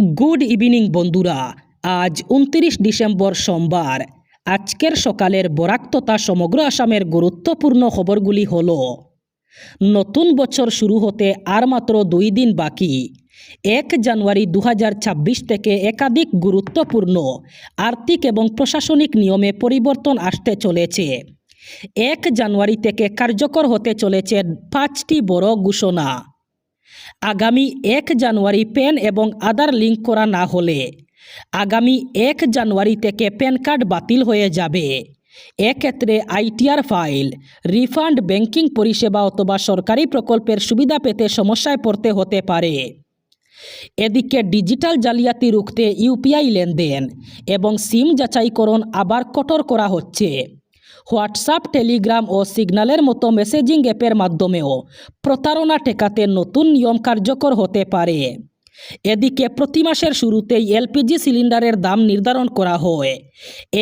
Good evening বন্ধুরা। আজ উনত্রিশ ডিসেম্বর সোমবার। আজকের সকালের বরাক তথা সমগ্র আসামের গুরুত্বপূর্ণ খবরগুলি হল, নতুন বছর শুরু হতে আর মাত্র দুই দিন বাকি। এক জানুয়ারি দু হাজার ছাব্বিশ থেকে একাধিক গুরুত্বপূর্ণ আর্থিক এবং প্রশাসনিক নিয়মে পরিবর্তন আসতে চলেছে। এক জানুয়ারি থেকে কার্যকর হতে চলেছে পাঁচটি বড় ঘোষণা। আগামী এক জানুয়ারি প্যান এবং আধার লিঙ্ক করা না হলে। আগামী এক জানুয়ারি থেকে প্যান কার্ড বাতিল হয়ে যাবে। এক্ষেত্রে আইটিআর ফাইল, রিফান্ড ব্যাংকিং পরিষেবা অথবা সরকারি প্রকল্পের সুবিধা পেতে সমস্যায় পড়তে হতে পারে। এদিকে ডিজিটাল জালিয়াতি রুখতে ইউপিআই লেনদেন এবং সিম যাচাইকরণ আবার কঠোর করা হচ্ছে। হোয়াটসঅ্যাপ, টেলিগ্রাম ও সিগন্যালের মতো মেসেজিং অ্যাপের মাধ্যমেও প্রতারণা ঠেকাতে নতুন নিয়ম কার্যকর হতে পারে। এদিকে প্রতি মাসের শুরুতেই এলপিজি সিলিন্ডারের দাম নির্ধারণ করা হয়।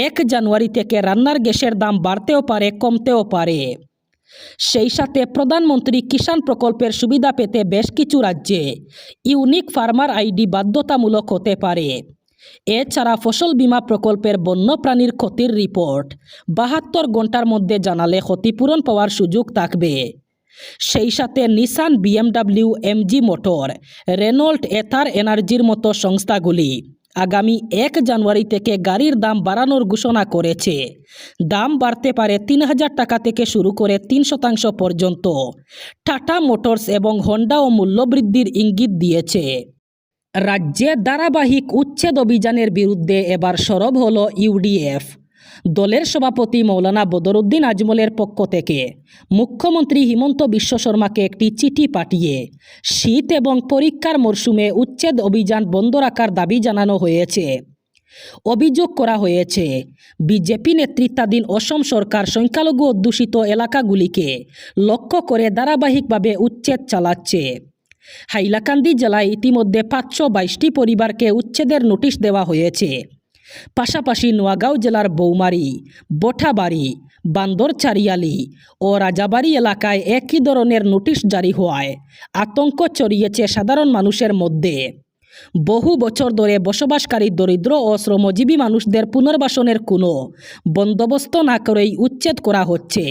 এক জানুয়ারি থেকে রান্নার গ্যাসের দাম বাড়তেও পারে, কমতেও পারে। সেই সাথে প্রধানমন্ত্রী কিষাণ প্রকল্পের সুবিধা পেতে বেশ কিছু রাজ্যে ইউনিক ফার্মার আইডি বাধ্যতামূলক হতে পারে। এছাড়া ফসল বিমা প্রকল্পের বন্যপ্রাণীর ক্ষতির রিপোর্ট। বাহাত্তর ঘণ্টার মধ্যে জানালে ক্ষতিপূরণ পাওয়ার সুযোগ থাকবে। সেই সাথে Nissan BMW MG motor, Renault Ather এনার্জির মতো সংস্থাগুলি আগামী এক জানুয়ারি থেকে গাড়ির দাম বাড়ানোর ঘোষণা করেছে। দাম বাড়তে পারে তিন হাজার টাকা থেকে শুরু করে তিন শতাংশ পর্যন্ত। টাটা মোটরস এবং হন্ডাও মূল্যবৃদ্ধির ইঙ্গিত দিয়েছে। রাজ্যে ধারাবাহিক উচ্ছেদ অভিযানের বিরুদ্ধে এবার সরব হল ইউডিএফ। দলের সভাপতি মৌলানা বদরুদ্দিন আজমলের পক্ষ থেকে মুখ্যমন্ত্রী হিমন্ত বিশ্ব শর্মাকে একটি চিঠি পাঠিয়ে শীত এবং পরীক্ষার মরশুমে উচ্ছেদ অভিযান বন্ধ রাখার দাবি জানানো হয়েছে। অভিযোগ করা হয়েছে, বিজেপি নেতৃত্বাধীন অসম সরকার সংখ্যালঘু অধ্যুষিত এলাকাগুলিকে লক্ষ্য করে ধারাবাহিকভাবে উচ্ছেদ চালাচ্ছে। হাইলাকান্দি জেলায় ইতিমধ্যে পাঁচশো বাইশটি পরিবারকে উচ্ছেদের নোটিশ দেওয়া হয়েছে। পাশাপাশি নোয়াগাঁও জেলার বৌমারি, বঠাবাড়ি, বান্দর চারিয়ালি ও রাজাবাড়ি এলাকায় একই ধরনের নোটিশ জারি হওয়ায় আতঙ্ক ছড়িয়েছে সাধারণ মানুষের মধ্যে। বহু বছর ধরে বসবাসকারী দরিদ্র ও শ্রমজীবী মানুষদের পুনর্বাসনের কোনো বন্দোবস্ত না করেই উচ্ছেদ করা হচ্ছে,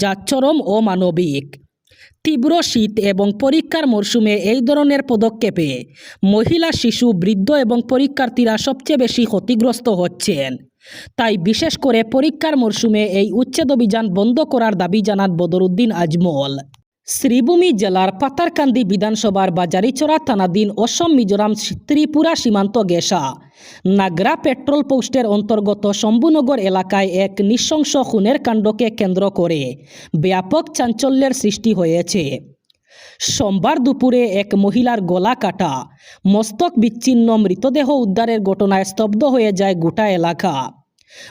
যা চরম অমানবিক। তীব্র শীত এবং পরীক্ষার মরশুমে এই ধরনের পদক্ষেপে মহিলা, শিশু, বৃদ্ধ এবং পরীক্ষার্থীরা সবচেয়ে বেশি ক্ষতিগ্রস্ত হচ্ছেন। তাই বিশেষ করে পরীক্ষার মরশুমে এই উচ্ছেদ অভিযান বন্ধ করার দাবি জানান বদরুদ্দিন আজমল। শ্রীভূমি জেলার পাতারকান্দি বিধানসভার বাজারিচড়া থানাধীন অসম, মিজোরাম, ত্রিপুরা সীমান্ত গেসা নাগরা পেট্রোল পোস্টের অন্তর্গত শম্ভুনগর এলাকায় এক নৃশংস খুনের কাণ্ডকে কেন্দ্র করে ব্যাপক চাঞ্চল্যের সৃষ্টি হয়েছে। সোমবার দুপুরে এক মহিলার গলা কাটা, মস্তক বিচ্ছিন্ন, মৃতদেহ উদ্ধারের ঘটনায় স্তব্ধ হয়ে যায় গোটা এলাকা।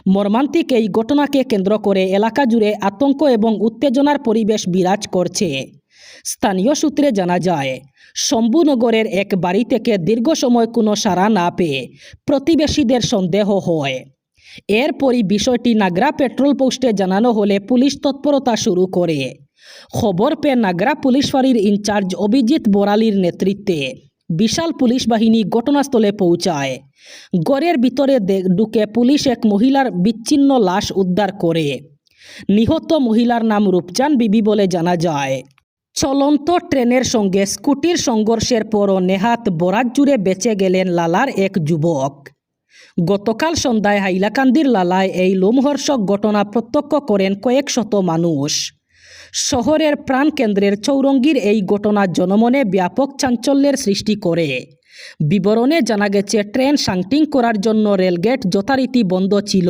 মর্মান্তিক এই ঘটনাকে কেন্দ্র করে এলাকা জুড়ে আতঙ্ক এবং উত্তেজনার পরিবেশ বিরাজ করছে। স্থানীয় সূত্রে জানা যায়, শম্ভুনগরের এক বাড়ি থেকে দীর্ঘ সময় কোনো সাড়া না পেয়ে প্রতিবেশীদের সন্দেহ হয়। এরপরই বিষয়টি নাগরা পেট্রোল পোস্টে জানানো হলে পুলিশ তৎপরতা শুরু করে। খবর পেয়ে নাগরা পুলিশ ফাঁড়ির ইনচার্জ অভিজিৎ বরালির নেতৃত্বে বিশাল পুলিশ বাহিনী ঘটনাস্থলে পৌঁছায়। গড়ের ভিতরে ঢুকে পুলিশ এক মহিলার বিচ্ছিন্ন লাশ উদ্ধার করে। নিহত মহিলার নাম রূপচান বিবি বলে জানা যায়। চলন্ত ট্রেনের সঙ্গে স্কুটির সংঘর্ষের পরও নেহাত বরাত জুড়ে বেঁচে গেলেন লালার এক যুবক। গতকাল সন্ধ্যায় হাইলাকান্দির লালায় এই লোমহর্ষক ঘটনা প্রত্যক্ষ করেন কয়েক শত মানুষ। শহরের প্রাণকেন্দ্রের চৌরঙ্গীর এই ঘটনা জনমনে ব্যাপক চাঞ্চল্যের সৃষ্টি করে। বিবরণে জানা গেছে, ট্রেন সাংটিং করার জন্য রেলগেট যথারীতি বন্ধ ছিল।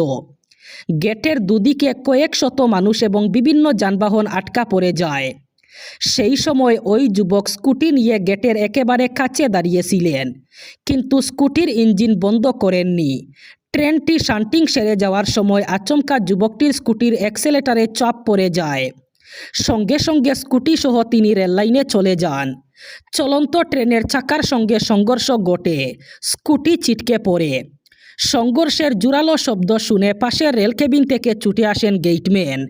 গেটের দুদিকে কয়েক শত মানুষ এবং বিভিন্ন যানবাহন আটকা পড়ে যায়। সেই সময় ওই যুবক স্কুটি নিয়ে গেটের একেবারে কাছে দাঁড়িয়েছিলেন, কিন্তু স্কুটির ইঞ্জিন বন্ধ করেননি। ট্রেনটি শান্টিং সেরে যাওয়ার সময় আচমকা যুবকটির স্কুটির অ্যাক্সেলেটারে চাপ পড়ে যায়। সঙ্গে সঙ্গে স্কুটি সহ তিনি রেললাইনে চলে যান। চলন্ত ট্রেনের চাকার সঙ্গে সংঘর্ষ ঘটে। স্কুটি ছিটকে পড়ে। সংঘর্ষের জোরালো শব্দ শুনে পাশের রেল কেবিন থেকে ছুটে আসেন গেটম্যান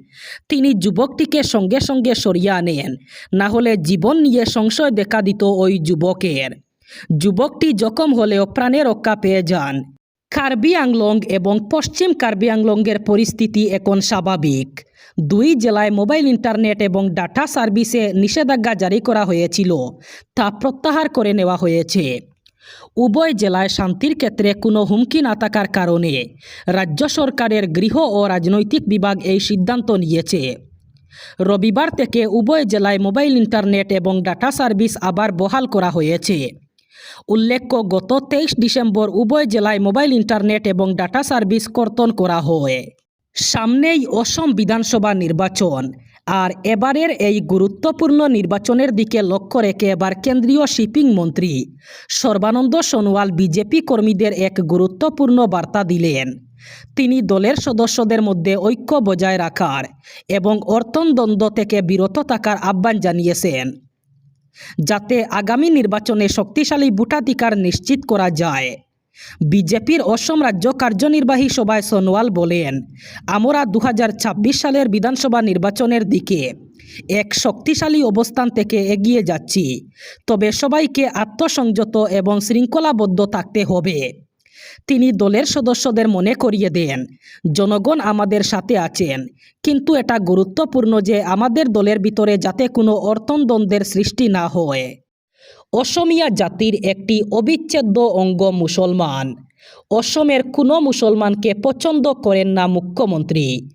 তিনি যুবকটিকে সঙ্গে সঙ্গে সরিয়ে আনেন। না হলে জীবন নিয়ে সংশয় দেখা দিত ওই যুবকের। যুবকটি জখম হলেও প্রাণে রক্ষা পেয়ে যান। কার্বি আংলং এবং পশ্চিম কার্বি আংলংয়ের পরিস্থিতি এখন স্বাভাবিক। দুই জেলায় মোবাইল ইন্টারনেট এবং ডাটা সার্ভিসে নিষেধাজ্ঞা জারি করা হয়েছিল, তা প্রত্যাহার করে নেওয়া হয়েছে। উভয় জেলায় শান্তির ক্ষেত্রে কোনো হুমকি না থাকার কারণে রাজ্য সরকারের গৃহ ও রাজনৈতিক বিভাগ এই সিদ্ধান্ত নিয়েছে। রবিবার থেকে উভয় জেলায় মোবাইল ইন্টারনেট এবং ডাটা সার্ভিস আবার বহাল করা হয়েছে। উল্লেখ্য, গত তেইশ ডিসেম্বর উভয় জেলায় মোবাইল ইন্টারনেট এবং ডাটা সার্ভিস কর্তন করা হয়। সামনেই অসম বিধানসভা নির্বাচন, আর এবারের এই গুরুত্বপূর্ণ নির্বাচনের দিকে লক্ষ্য রেখে এবার কেন্দ্রীয় শিপিং মন্ত্রী সর্বানন্দ সোনোয়াল বিজেপি কর্মীদের এক গুরুত্বপূর্ণ বার্তা দিলেন। তিনি দলের সদস্যদের মধ্যে ঐক্য বজায় রাখার এবং অর্থনদ্বন্দ্ব থেকে বিরত থাকার আহ্বান জানিয়েছেন। যাতে আগামী নির্বাচনে শক্তিশালী ভোটাধিকার নিশ্চিত করা যায়। বিজেপির অসম রাজ্য কার্যনির্বাহী সভায় সোনোয়াল বলেন, আমরা দু হাজার ছাব্বিশ সালের বিধানসভা নির্বাচনের দিকে এক শক্তিশালী অবস্থান থেকে এগিয়ে যাচ্ছি। তবে সবাইকে আত্মসংযত এবং শৃঙ্খলাবদ্ধ থাকতে হবে। তিনি দলের সদস্যদের মনে করিয়ে দেন। জনগণ আমাদের সাথে আছেন। কিন্তু এটা গুরুত্বপূর্ণ যে আমাদের দলের ভিতরে যাতে কোনো অর্থনদ্বন্দ্বের সৃষ্টি না হয়। অসমিয়া জাতির একটি অবিচ্ছেদ্য অঙ্গ মুসলমান। অসমের কোনো মুসলমানকে পছন্দ করেন না মুখ্যমন্ত্রী।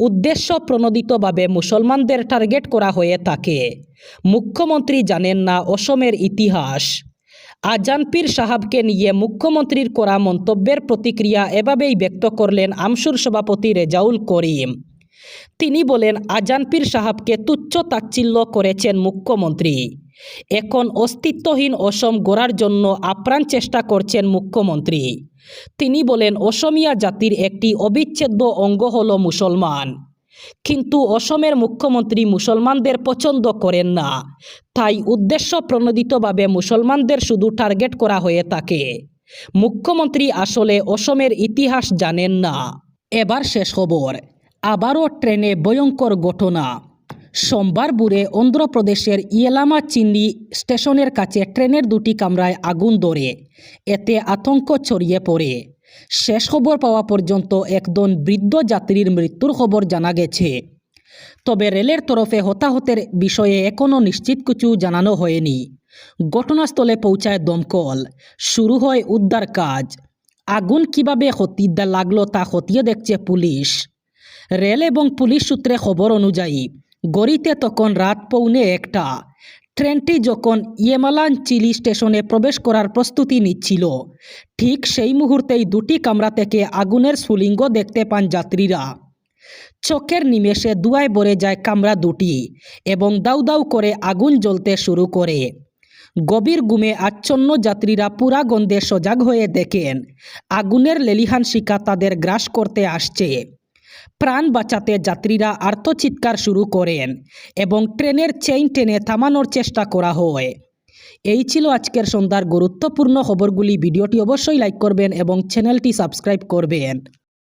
উদ্দেশ্য প্রণোদিতভাবে মুসলমানদের টার্গেট করা হয়ে থাকে। মুখ্যমন্ত্রী জানেন না অসমের ইতিহাস। আজানপীর সাহাবকে নিয়ে মুখ্যমন্ত্রীর করা মন্তব্যের প্রতিক্রিয়া এভাবেই ব্যক্ত করলেন আমসুর সভাপতি রেজাউল করিম। তিনি বলেন, আজানপীর সাহাবকে তুচ্ছ তাচ্ছিল্য করেছেন মুখ্যমন্ত্রী। এখন অস্তিত্বহীন অসম গড়ার জন্য আপ্রাণ চেষ্টা করছেন মুখ্যমন্ত্রী। তিনি বলেন, অসমিয়া জাতির একটি অবিচ্ছেদ্য অঙ্গ হল মুসলমান। কিন্তু অসমের মুখ্যমন্ত্রী মুসলমানদের পছন্দ করেন না। তাই উদ্দেশ্য প্রণোদিতভাবে মুসলমানদের শুধু টার্গেট করা হয়ে থাকে। মুখ্যমন্ত্রী আসলে অসমের ইতিহাস জানেন না। এবার শেষ খবর। আবারও ট্রেনে ভয়ঙ্কর ঘটনা। সোমবার বুড়ে অন্ধ্রপ্রদেশের ইয়েলামা চিন্নি স্টেশনের কাছে ট্রেনের দুটি কামরায় আগুন ধরে। এতে আতঙ্ক ছড়িয়ে পড়ে। শেষ খবর পাওয়া পর্যন্ত একজন বৃদ্ধ যাত্রীর মৃত্যুর খবর জানা গেছে। তবে রেলের তরফে হতাহতের বিষয়ে এখনও নিশ্চিত কিছু জানানো হয়নি। ঘটনাস্থলে পৌঁছায় দমকল। শুরু হয় উদ্ধার কাজ। আগুন কীভাবে ক্ষতি লাগল তা খতিয়ে দেখছে পুলিশ রেল এবং পুলিশ সূত্রে খবর অনুযায়ী, গড়িতে তখন রাত পৌনে একটা। ট্রেনটি যখন ইয়েমালান চিলি স্টেশনে প্রবেশ করার প্রস্তুতি নিচ্ছিল, ঠিক সেই মুহূর্তেই দুটি কামরা থেকে আগুনের সুলিঙ্গ দেখতে পান যাত্রীরা। চোখের নিমেষে দুয়ায় ভরে যায় কামরা দুটি এবং দাউ দাউ করে আগুন জ্বলতে শুরু করে। গভীর গুমে আচ্ছন্ন যাত্রীরা পুরা গন্ধে সজাগ হয়ে দেখেন, আগুনের লেলিহান শিকা তাদের গ্রাস করতে আসছে। প্রাণ বাঁচাতে যাত্রীরা আর্তচিৎকার শুরু করেন এবং ট্রেনের চেইন টেনে থামানোর চেষ্টা করা হয়। এই ছিল আজকের সন্ধ্যার গুরুত্বপূর্ণ খবরগুলি। ভিডিওটি অবশ্যই লাইক করবেন এবং চ্যানেলটি সাবস্ক্রাইব করবেন।